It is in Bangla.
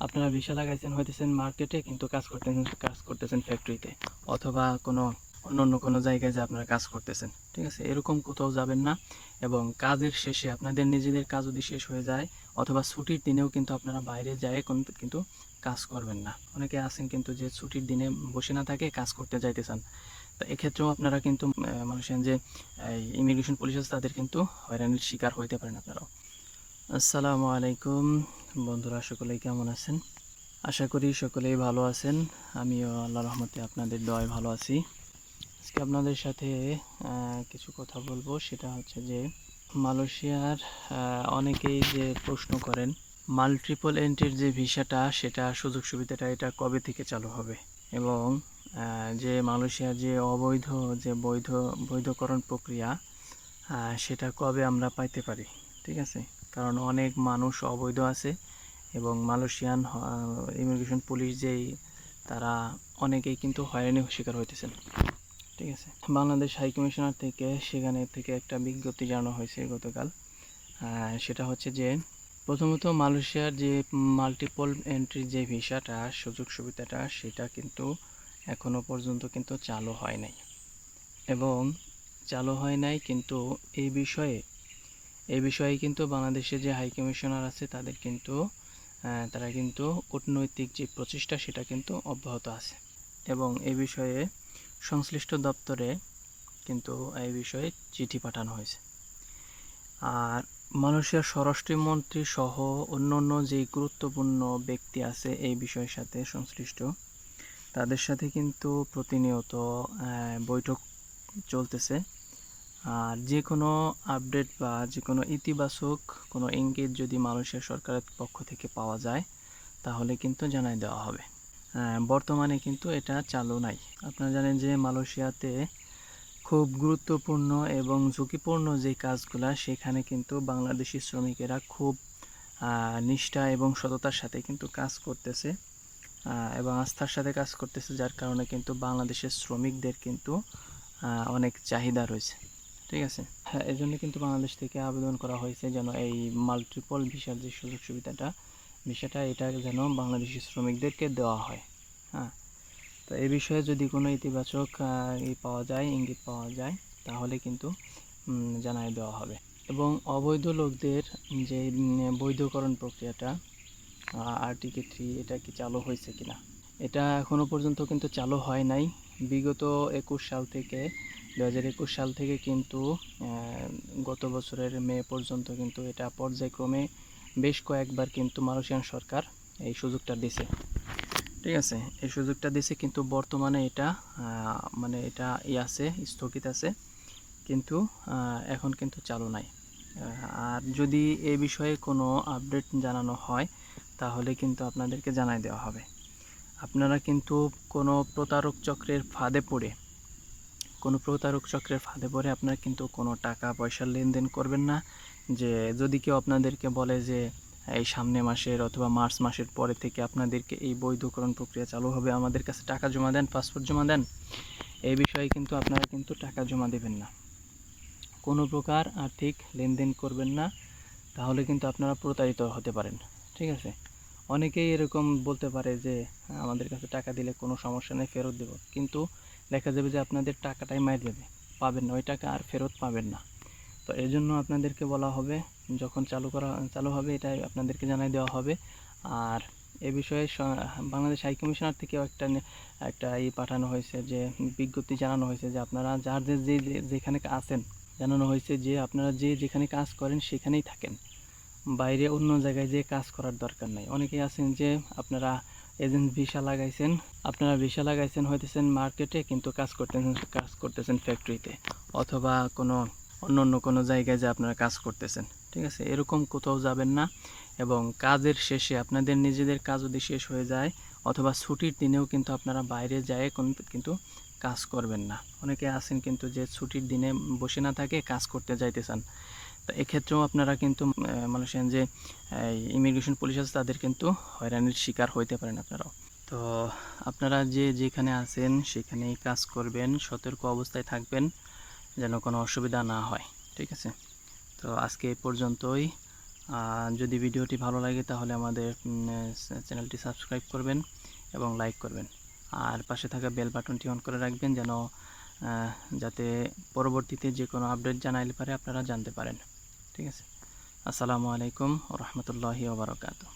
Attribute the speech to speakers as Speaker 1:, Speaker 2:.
Speaker 1: আপনারা ভিসা লাগাইছেন, হইতেছেন মার্কেটে কিন্তু কাজ করতেছেন কাজ করতেছেন ফ্যাক্টরিতে অথবা কোনো অন্য অন্য কোনো জায়গায় যে আপনারা কাজ করতেছেন, ঠিক আছে? এরকম কোথাও যাবেন না এবং কাজের শেষে আপনাদের নিজেদের কাজ যদি শেষ হয়ে যায় অথবা ছুটির দিনেও কিন্তু আপনারা বাইরে যায় কোন- কিন্তু কাজ করবেন না। অনেকে আছেন কিন্তু যে ছুটির দিনে বসে না থাকে, কাজ করতে যাইতে চান তো এক্ষেত্রেও আপনারা কিন্তু মানুষের যে ইমিগ্রেশন পুলিশ আছে তাদের কিন্তু হয়রানির শিকার হইতে পারেন আপনারাও। আসসালামু আলাইকুম। বন্ধুরা, সকলেই কেমন আছেন? আশা করি সকলেই ভালো আছেন। আমিও আল্লাহ রহমতে আপনাদের দয় ভালো আছি। আজকে আপনাদের সাথে কিছু কথা বলব। সেটা হচ্ছে যে, মালয়েশিয়ার অনেকেই যে প্রশ্ন করেন মাল্টিপল এন্ট্রির যে ভিসাটা, সেটা সুযোগ সুবিধাটা এটা কবে থেকে চালু হবে? এবং যে মালয়েশিয়ার যে অবৈধ, যে বৈধ, বৈধকরণ প্রক্রিয়া সেটা কবে আমরা পাইতে পারি? ঠিক আছে? কারণ অনেক মানুষ অবৈধ আছে এবং মালয়েশিয়ান ইমিগ্রেশন পুলিশ যেই, তারা অনেকেই কিন্তু হয়রানির শিকার হইতেছেন। ঠিক আছে? বাংলাদেশ হাই কমিশনার থেকে সেখানে থেকে একটা বিজ্ঞপ্তি জানানো হয়েছে গতকাল। সেটা হচ্ছে যে, প্রথমত মালয়েশিয়ার যে মাল্টিপল এন্ট্রি যে ভিসাটা, সুযোগ সুবিধাটা, সেটা কিন্তু এখনও পর্যন্ত কিন্তু চালু হয় নাই। এবং চালু হয় নাই কিন্তু এই বিষয়ে এই বিষয়ে কিন্তু বাংলাদেশে যে হাই কমিশনার আছে তাদের কিন্তু তারা কিন্তু কূটনৈতিক যে প্রচেষ্টা সেটা কিন্তু অব্যাহত আছে। এবং এ বিষয়ে সংশ্লিষ্ট দপ্তরে কিন্তু এই বিষয়ে চিঠি পাঠানো হয়েছে। আর মালয়েশিয়ার স্বরাষ্ট্রমন্ত্রী সহ অন্য অন্য যে গুরুত্বপূর্ণ ব্যক্তি আছে এই বিষয়ের সাথে সংশ্লিষ্ট, তাদের সাথে কিন্তু প্রতিনিয়ত বৈঠক চলতেছে। আর যে কোনো আপডেট বা যে কোনো ইতিবাচক কোনো ইঙ্গিত যদি মালয়েশিয়া সরকারের পক্ষ থেকে পাওয়া যায়, তাহলে কিন্তু জানাই দেওয়া হবে। বর্তমানে কিন্তু এটা চালু নাই। আপনারা জানেন যে মালয়েশিয়াতে খুব গুরুত্বপূর্ণ এবং ঝুঁকিপূর্ণ যে কাজগুলা, সেখানে কিন্তু বাংলাদেশি শ্রমিকেরা খুব নিষ্ঠা এবং সততার সাথে কিন্তু কাজ করতেছে এবং আস্থার সাথে কাজ করতেছে, যার কারণে কিন্তু বাংলাদেশের শ্রমিকদের কিন্তু অনেক চাহিদা রয়েছে। ঠিক আছে? হ্যাঁ এই জন্য কিন্তু বাংলাদেশ থেকে আবেদন করা হয়েছে যেন এই মাল্টিপল ভিসার যে সুযোগ সুবিধাটা ভিসাটা এটা যেন বাংলাদেশি শ্রমিকদেরকে দেওয়া হয়। হ্যাঁ তো এই বিষয়ে যদি কোনো ইতিবাচক ই পাওয়া যায়, ইঙ্গিত পাওয়া যায়, তাহলে কিন্তু জানাই দেওয়া হবে। এবং অবৈধ লোকদের যে বৈধকরণ প্রক্রিয়াটা আরটিকে থ্রি এটা কি চালু হয়েছে কিনা? এটা এখনও পর্যন্ত কিন্তু চালু হয় নাই। বিগত একুশ সাল থেকে দু হাজার একুশ সাল থেকে কিন্তু গত বছরের মে পর্যন্ত কিন্তু এটা পর্যায়ক্রমে বেশ কয়েকবার কিন্তু মালয়েশিয়ান সরকার এই সুযোগটা দিছে। ঠিক আছে? এই সুযোগটা দিছে কিন্তু বর্তমানে এটা মানে এটা ই আছে, স্থগিত আছে, কিন্তু এখন কিন্তু চালু নাই। আর যদি এই বিষয়ে কোনো আপডেট জানানো হয়, তাহলে কিন্তু আপনাদেরকে জানাই দেওয়া হবে। আপনারা কিন্তু কোনো প্রতারক চক্রের ফাঁদে পড়ে কোনো প্রতারক চক্রের ফাঁদে পড়ে আপনারা কিন্তু কোনো টাকা পয়সার লেনদেন করবেন না। যে যদি কেউ আপনাদেরকে বলে যে, এই সামনে মাসের অথবা মার্চ মাসের পরে থেকে আপনাদেরকে এই বৈধকরণ প্রক্রিয়া চালু হবে, আমাদের কাছে টাকা জমা দেন, পাসপোর্ট জমা দেন, এই বিষয়ে কিন্তু আপনারা কিন্তু টাকা জমা দেবেন না। কোনো প্রকার আর্থিক লেনদেন করবেন না, তাহলে কিন্তু আপনারা প্রতারিত হতে পারেন। ঠিক আছে? অনেকেই এরকম বলতে পারে যে, আমাদের কাছে টাকা দিলে কোনো সমস্যা নেই, ফেরত দেব। কিন্তু দেখা যাবে যে আপনাদের টাকাটাই মার যাবে। পাবেন না, ওই টাকা আর ফেরত পাবেন না। তো এই জন্য আপনাদেরকে বলা হবে, যখন চালু করা, চালু হবে এটাই আপনাদেরকে জানাই দেওয়া হবে। আর এ বিষয়ে বাংলাদেশ হাই কমিশনার থেকেও একটা একটা ই পাঠানো হয়েছে যে, বিজ্ঞপ্তি জানানো হয়েছে যে আপনারা যার যে, যে- যেখানে আছেন, জানানো হয়েছে যে আপনারা যে, যেখানে কাজ করেন সেখানেই থাকেন। বাইরে অন্য জায়গায় যে কাজ করার দরকার নাই। অনেকেই আছেন যে আপনারা এজেন্ট ভিসা লাগাইছেন, আপনারা ভিসা লাগাইছেন, হইতেছেন মার্কেটে, কিন্তু কাজ করতেছেন কাজ করতেছেন ফ্যাক্টরিতে, অথবা কোনো অন্য অন্য কোনো জায়গায় যে আপনারা কাজ করতেছেন, ঠিক আছে? এরকম কোথাও যাবেন না এবং কাজের শেষে আপনাদের নিজেদের কাজ যদি শেষ হয়ে যায়, অথবা ছুটির দিনেও কিন্তু আপনারা বাইরে যায়, কোন- কিন্তু কাজ করবেন না। অনেকে আছেন কিন্তু যে ছুটির দিনে বসে না থাকে, কাজ করতে যাইতে চান তো এক্ষেত্রেও আপনারা কিন্তু মালয়েশিয়ান যে ইমিগ্রেশন পুলিশ আছে, তাদের কিন্তু হয়রানির শিকার হইতে পারেন আপনারাও। তো আপনারা যে যেখানে আছেন, সেখানেই কাজ করবেন, সতর্ক অবস্থায় থাকবেন, যেন কোনো অসুবিধা না হয়, ঠিক আছে? তো আজকে এই পর্যন্তই। যদি ভিডিওটি ভালো লাগে, তাহলে আমাদের চ্যানেলটি সাবস্ক্রাইব করবেন এবং লাইক করবেন। আর পাশে থাকা বেল বাটনটি অন করে রাখবেন, যেন যাতে পরবর্তীতে যে কোনো আপডেট জানাইলে পারে আপনারা জানতে পারেন। ঠিক আছে? আসসালামু আলাইকুম রহমতুল্লাহি ওবরাকাতু